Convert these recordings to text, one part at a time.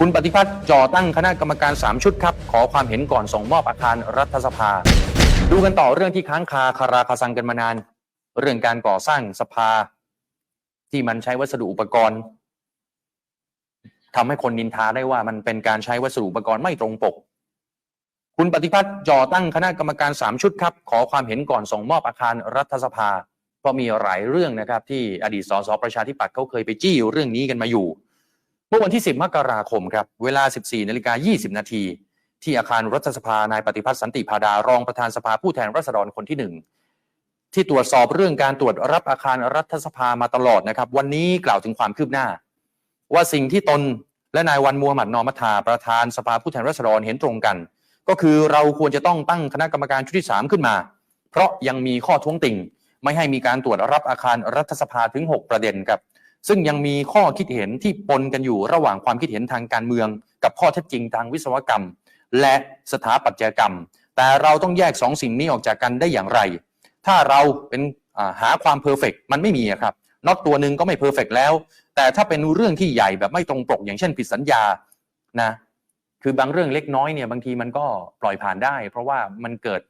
คุณปฏิพัฒน์จ่อตั้งคณะกรรมการ 3 ชุดครับ ขอความเห็นก่อนส่งมอบอาคารรัฐสภา ดูกันต่อเรื่องที่ค้างคาคาราคาซังกันมานาน เรื่องการก่อสร้างสภา ที่มันใช้วัสดุอุปกรณ์ทำให้คนนินทาได้ว่ามันเป็นการใช้วัสดุอุปกรณ์ไม่ตรงปก คุณปฏิพัฒน์จ่อตั้งคณะกรรมการ 3 ชุดครับ ขอความเห็นก่อนส่งมอบอาคารรัฐสภา เพราะมีหลายเรื่องนะครับ ที่อดีตสสประชาธิปัตย์เขาเคยไปจี้เรื่องนี้กันมาอยู่ เมื่อวันที่ 10 มกราคมครับ เวลา 14นาฬิกา20 นาที ที่อาคารรัฐสภานายปฏิพัฒน์สันติพาดารองประธานสภาผู้แทนราษฎรคนที่หนึ่งที่ตรวจสอบเรื่องการตรวจรับอาคารรัฐสภามาตลอดนะครับ วันนี้กล่าวถึงความคืบหน้า ว่าสิ่งที่ตนและนายวันมูฮัมหมัดนอมัทาประธานสภาผู้แทนราษฎรเห็นตรงกัน ก็คือเราควรจะต้องตั้งคณะกรรมการชุดที่ 3 ขึ้นมา เพราะยังมีข้อท้วงติ่ง ไม่ให้มีการตรวจรับอาคารรัฐสภาถึง 6 ประเด็นครับ ซึ่งยังมีข้อคิดเห็นที่ปนกันอยู่ระหว่างความคิดเห็นทางการเมือง กับข้อเท็จจริงทางวิศวกรรม และสถาปัตยกรรม แต่เราต้องแยกสองสิ่งนี้ออกจากกันได้อย่างไร ถ้าเราเป็นหาความเพอร์เฟกมันไม่มีครับน็อตตัวหนึ่งก็ไม่เพอร์เฟกแล้ว แต่ถ้าเป็นเรื่องที่ใหญ่แบบไม่ตรงปก อย่างเช่นผิดสัญญานะคือบางเรื่องเล็กน้อยเนี่ยบางทีมันก็ปล่อยผ่านได้ เพราะว่ามันเกิด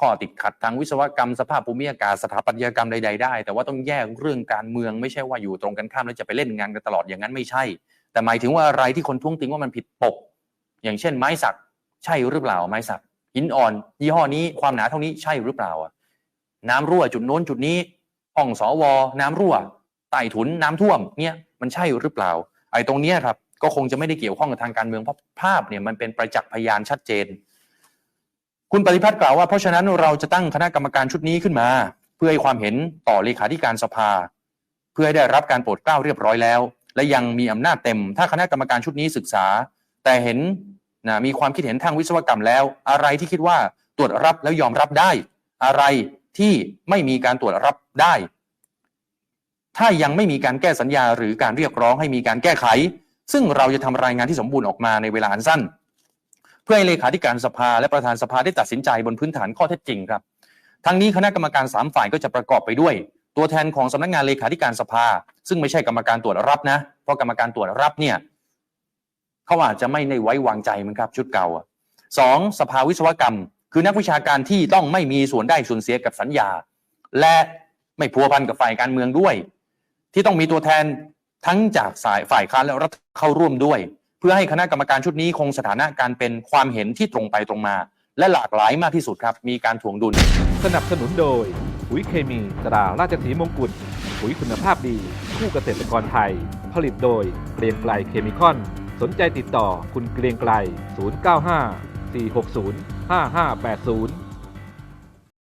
ข้อติดขัดทางวิศวกรรมสภาพภูมิอากาศสถาปัตยกรรมใดๆได้ แต่ว่าต้องแยกเรื่องการเมืองไม่ใช่ว่าอยู่ตรงกันข้ามแล้วจะไปเล่นงานกันตลอดอย่างนั้นไม่ใช่ แต่หมายถึงว่าอะไรที่คนท้วงติงว่ามันผิดปก อย่างเช่น ไม้สักใช่หรือเปล่าไม้สักหินอ่อน ยี่ห้อนี้ความหนาเท่านี้ใช่หรือเปล่าอะน้ำรั่วจุดโน้นจุดนี้ห้องสวน้ำรั่วใต้ถุนน้ำท่วมเนี่ยมันใช่หรือเปล่า ไอ้ตรงเนี้ยครับก็คงจะไม่ได้เกี่ยวข้องกับทางการเมืองเพราะภาพเนี่ยมันเป็นประจักษ์พยานชัดเจน คุณปฏิพัฒน์กล่าวว่าเพราะฉะนั้นเราจะตั้งคณะกรรมการชุดนี้ขึ้นมา เพื่อให้ความเห็นต่อเลขาธิการสภา เพื่อให้ได้รับการโปรดเกล้าเรียบร้อยแล้ว และยังมีอำนาจเต็ม ถ้าคณะกรรมการชุดนี้ศึกษา แต่เห็นนะมีความคิดเห็นทางวิศวกรรมแล้ว อะไรที่คิดว่าตรวจรับแล้วยอมรับได้ อะไรที่ไม่มีการตรวจรับได้ ถ้ายังไม่มีการแก้สัญญาหรือการเรียกร้องให้มีการแก้ไข ซึ่งเราจะทำรายงานที่สมบูรณ์ออกมาในเวลาอันสั้น เพื่อให้เลขาธิการสภาและประธานสภาได้ตัดสินใจบนพื้นฐานข้อเท็จจริงครับ ทั้งนี้คณะกรรมการสามฝ่ายก็จะประกอบไปด้วย ตัวแทนของสำนักงานเลขาธิการสภา ซึ่งไม่ใช่กรรมการตรวจรับนะ เพราะกรรมการตรวจรับเนี่ยเขาอาจจะไม่ได้ไว้วางใจมันครับชุดเก่าสองสภาวิศวกรรม คือนักวิชาการที่ต้องไม่มีส่วนได้ส่วนเสียกับสัญญา และไม่พัวพันกับฝ่ายการเมืองด้วย ที่ต้องมีตัวแทนทั้งจากสายฝ่ายค้านและรัฐเข้าร่วมด้วย เพื่อให้คณะกรรมการชุดนี้คงสถานะการเป็นความเห็นที่ตรงไปตรงมา และหลากหลายมากที่สุดครับ มีการถ่วงดุล สนับสนุนโดยปุ๋ยเคมีตราราชสีมงกุฎปุ๋ยคุณภาพดี คู่เกษตรกรไทย ผลิตโดยเกรียงไกลเคมีคอน สนใจติดต่อคุณเกรียงไกล 095 460 5580